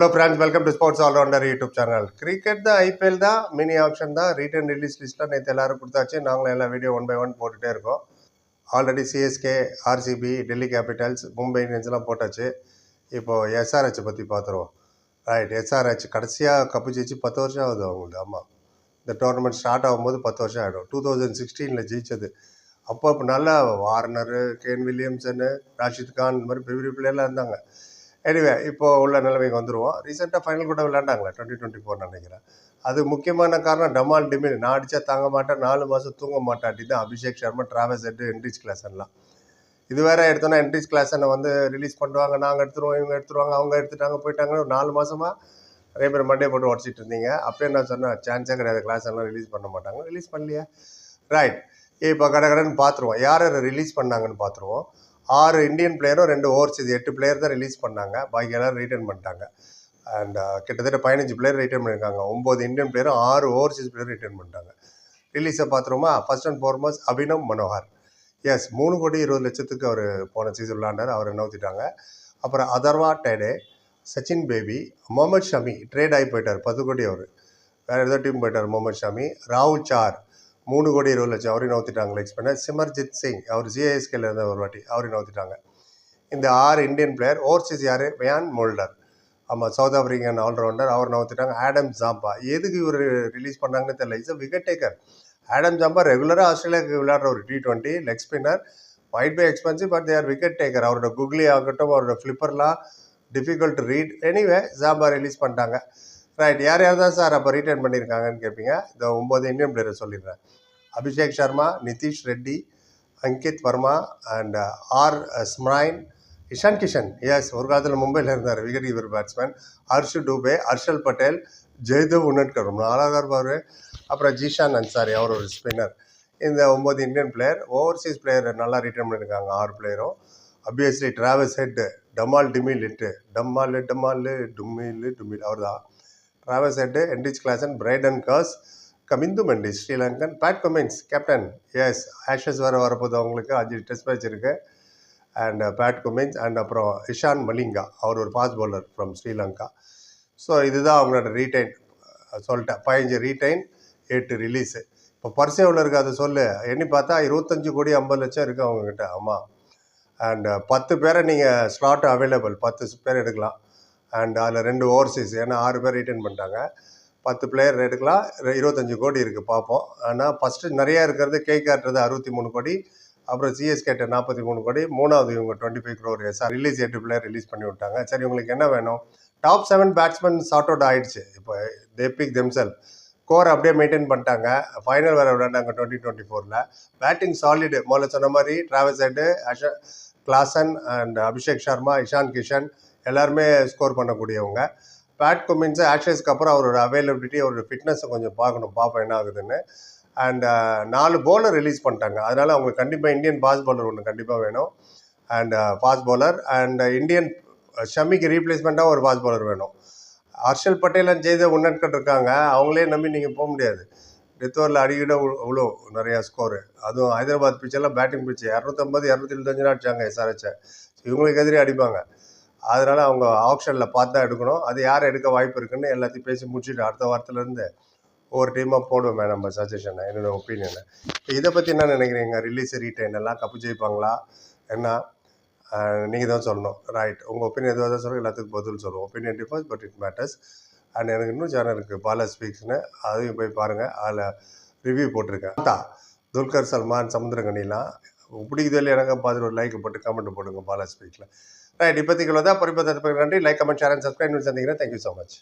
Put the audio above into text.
Hello friends welcome to sports allrounder YouTube channel cricket தான் IPL தான் mini option தான் retain release லிஸ்ட்டாக நேற்று எல்லாரும் கொடுத்தாச்சு. நாங்களும் எல்லா வீடியோ ஒன் பை ஒன் போட்டுகிட்டே இருக்கோம். Already CSK RCB Delhi capitals Mumbai இந்தியன்ஸ்லாம் போட்டாச்சு. இப்போது எஸ்ஆர்ஹெச் பற்றி பார்த்துருவோம். ரைட் எஸ்ஆர்ஹெச் கடைசியாக கப்பு ஜெயிச்சு பத்து வருஷம் ஆகுது அவங்களுக்கு. ஆமாம் இந்த டோர்னமெண்ட் ஸ்டார்ட் ஆகும்போது பத்து வருஷம் ஆகிடும் டூ தௌசண்ட் சிக்ஸ்டீனில் ஜெயிச்சது. அப்போ இப்போ நல்லா Warner Kane Williamson Rashid Khan இந்த மாதிரி பெரிய பெரிய இருந்தாங்க. எனிவே இப்போ உள்ள நிலைமைக்கு வந்துடுவோம் ரீசெண்டாக ஃபைனல் கூட விளையாண்டாங்களே டுவெண்ட்டி டுவெண்ட்டி ஃபோர் நினைக்கிறேன். அது முக்கியமான காரணம் டமால் டிமில் நான் அடித்தா தாங்க மாட்டேன் நாலு மாதம் தூங்க மாட்டேன் அப்படி தான் அபிஷேக் சர்மா டிராவல்ஸ் எட்டு என்ட்ரிச் கிளாஸ்லாம் இது வேற எடுத்தோன்னா என்ட்ரிச் கிளாஸனை வந்து ரிலீஸ் பண்ணுவாங்க நாங்கள் எடுத்துருவோம் இவங்க எடுத்துருவாங்க அவங்க எடுத்துட்டாங்க போயிட்டாங்க நாலு மாதமாக நிறைய பேர் மண்டே போட்டு உடச்சிட்டு இருந்தீங்க. அப்பயே நான் சொன்னேன் சான்ஸே கிடையாது கிளாஸ் எல்லாம் ரிலீஸ் பண்ண மாட்டாங்க. ரிலீஸ் பண்ணலையா. ரைட் இப்போ கடை கடைன்னு பார்த்துருவோம். யார் யார் ரிலீஸ் பண்ணாங்கன்னு பார்த்துருவோம். ஆறு இந்தியன் பிளேயரும் ரெண்டு ஓவர்சீஸ் எட்டு பிளேயர் தான் ரிலீஸ் பண்ணாங்க. பாக்கி எல்லாரும் ரிட்டர்ன் பண்ணிட்டாங்க. அண்ட் uh, கிட்டத்தட்ட பதினஞ்சு பிளேயர் ரிட்டர்ன் பண்ணியிருக்காங்க. ஒம்பது இந்தியன் பிளேயரும் ஆறு ஓவர்சீஸ் பிளேயர் ரிட்டர்ன் பண்ணிட்டாங்க. ரிலீஸை பார்த்துருமா first and foremost Abhinav Manohar yes மூணு கோடி இருபது லட்சத்துக்கு அவர் போன சீசன் விளாண்டார் அவரை நவுத்திட்டாங்க அப்புறம் அதர்வா டேடே சச்சின் பேபி முகமது ஷமி ட்ரேட் ஆகி போயிட்டார். பத்து கோடி அவர். வேறு ஏதோ டீம் போயிட்டார் முகமது ஷமி. ராகுல் சார் மூணு கோடி இருபது லட்சம் அவரையும் நவுத்திட்டாங்களே லெக்ஸ் பண்ண. சிமர்ஜித் சிங் அவர் ஜிஐஎஸ்கேல இருந்த ஒரு வாட்டி அவரையும் நவுத்திட்டாங்க. இந்த ஆறு இந்தியன் பிளேயர் ஓவர்சீஸ் யார்? வியான் மோல்டர் ஆமாம் சவுத் ஆஃப்ரிக்கன் ஆல்ரவுண்டர் அவர் நவுத்திட்டாங்க. ஆடம் ஜாம்பா எதுக்கு இவர் ரிலீஸ் பண்ணாங்கன்னு தெரியல. It's wicket taker Adam Zampa ரெகுலராக ஆஸ்திரேலியாவுக்கு விளையாடுற ஒரு T twenty leg spinner might be expensive but their wicket taker அவரோட குக்லி ஆகட்டும் அவரோட ஃப்ளிப்பர்லாம் difficult to read anyway Zampa release பண்ணிட்டாங்க. ரைட் யார் யார் தான் சார் அப்போ ரீட்டைன் பண்ணியிருக்காங்கன்னு கேட்பீங்க இந்த ஒம்பது இந்தியன் பிளேயரை சொல்லிடுறேன். Abhishek Sharma Nitish Reddy Ankit Varma and uh, R Smaran Ishan Kishan. S ஒரு காலத்தில் மும்பையில் இருந்தார். Wicket keeper batsman Harsh Dubey Harshal Patel Jaydev Unadkat. ரொம்ப நாளாக இருப்பார். அப்புறம் ஜிஷான் அன்சாரி அவர் ஒரு ஸ்பின்னர் இந்த ஒம்பது இந்தியன் பிளேயர் ஓவர்சீஸ் பிளேயர் நல்லா ரிட்டர்ன் பண்ணியிருக்காங்க ஆறு பிளேயரும் அபியஸ்லி டிராவல்ஸ் ஹெட் டமால் டிமில் இட்டு. டம்மால் டமால் டுமில் டுமில். அவர் தான் Travis Head Heinrich Klaasen Brydon Carse Kamindu Mendis Sri Lankan Pat Cummins captain S Ashes வர வரப்போது அவங்களுக்கு. அஞ்சு டெஸ்ட் மேட்ச் இருக்குது அண்ட் பேட் குமின்ஸ் அண்ட் அப்புறம் இஷான் மலிங்கா அவர் ஒரு fast bowler from Sri Lanka so இதுதான் அவங்களோட ரீடைன் சொல்லிட்டேன். பதினஞ்சு ரீடைன் எட்டு ரிலீஸு இப்போ பர்ஸ் எவ்வளோ இருக்குது அதை சொல்லு. எண்ணி பார்த்தா இருபத்தஞ்சு கோடி ஐம்பது லட்சம் இருக்குது அவங்கக்கிட்ட ஆமாம் அண்ட் uh, பத்து பேரை நீங்கள் ஸ்லாட் அவைலபிள் பத்து பேர் எடுக்கலாம். அண்ட் அதில் ரெண்டு ஓவர்சீஸ் ஏன்னா ஆறு பேர் ரிட்டர்ன் பண்ணிட்டாங்க. பத்து பிளேயர் எடுக்கலாம். இருபத்தஞ்சு கோடி இருக்குது பார்ப்போம் ஆனால் ஃபஸ்ட்டு நிறையா இருக்கிறது கே காட்டுறது அறுபத்தி மூணு கோடி. அப்புறம் சிஎஸ்கேட்ட நாற்பத்தி மூணு கோடி. மூணாவது இவங்க twenty five crore SR release எட்டு பிளேயர் ரிலீஸ் பண்ணி விட்டாங்க. சரி உங்களுக்கு என்ன வேணும்? Top seven batsman sort out ஆகிடுச்சு இப்போ தே பிக் தெம்செல் கோர் அப்படியே மெயின்டைன் பண்ணிட்டாங்க. ஃபைனல் வேறு விளையாண்டாங்க டுவெண்ட்டி டுவெண்ட்டி ஃபோரில் பேட்டிங் சாலிடு முதல்ல சொன்ன மாதிரி ட்ராவல் ஹெட்டு அஷ கிளாசன் அண்ட் அபிஷேக் சர்மா இஷான் கிஷன் எல்லாருமே ஸ்கோர் பண்ணக்கூடியவங்க. பேட் குமின்ஸு ஆக்ஷன்ஸ்க்கு அப்புறம் அவரோட அவைலபிலிட்டி அவரோட ஃபிட்னஸை கொஞ்சம் பார்க்கணும். பார்ப்போம் என்ன ஆகுதுன்னு. அண்ட் நாலு பவுலர் ரிலீஸ் பண்ணிட்டாங்க. அதனால் அவங்களுக்கு கண்டிப்பாக இந்தியன் ஃபாஸ்ட் பவுலர் ஒன்று கண்டிப்பாக வேணும். And fast bowler and Indian ஷமிக்கு ரீப்ளேஸ்மெண்ட்டாக ஒரு ஃபாஸ்ட் பவுலர் வேணும். ஹர்ஷல் பட்டேல் அண்ட் ஜெய்தவ் உன்னட்கட் இருக்காங்க. அவங்களே நம்பி நீங்கள் போக முடியாது. டெத் ஓவரில் அடிக்கிட இவ்வளோ நிறையா ஸ்கோரு அதுவும் ஹைதராபாத் பிச்செல்லாம் பேட்டிங் பிச்சு இரநூத்தம்பது இரநூத்தி எழுபத்தஞ்சு அடிச்சாங்க எஸ்ஆர்ஹெச்சை இவங்களுக்கு எதிரே அடிப்பாங்க. அதனால் அவங்க ஆப்ஷனில் பார்த்து தான் எடுக்கணும். அது யார் எடுக்க வாய்ப்பு இருக்குன்னு எல்லாத்தையும் பேசி முடிச்சுட்டு அடுத்த வாரத்துலேருந்து ஒவ்வொரு டீமாக போடுவேன் நம்ம சஜஷனை என்னோட ஒப்பீனியனை இப்போ இதை பற்றி என்ன நினைக்கிறீங்க? ரிலீஸ் ரீட்டைன் எல்லாம் கப்பு ஜெயிப்பாங்களா? என்ன? நீங்கள் தான் சொல்லணும். ரைட் உங்கள் ஒப்பீனியன் எதுவாக தான் சொல்லுங்கள் எல்லாத்துக்கும் பதில் சொல்லுவோம். Opinion differs but it matters and எனக்கு இன்னும் சேனல் இருக்குது பாலா ஸ்பீக்ஸ்னு. அதையும் போய் பாருங்கள் அதில் ரிவ்யூ போட்டிருக்கேன். தா துல்கர் சல்மான் சமுத்திரகனிலாம் பிடிக்குது இல்லை எனக்கு பார்த்துட்டு ஒரு லைக் போட்டு கமெண்ட் போடுங்க பாலா ஸ்பீக்கில் ரைட் இப்போதைக்கு தான் பரிபத்தத்துக்கு நன்றி. Like comment share and subscribe சந்திக்கிறேன். Thank you so much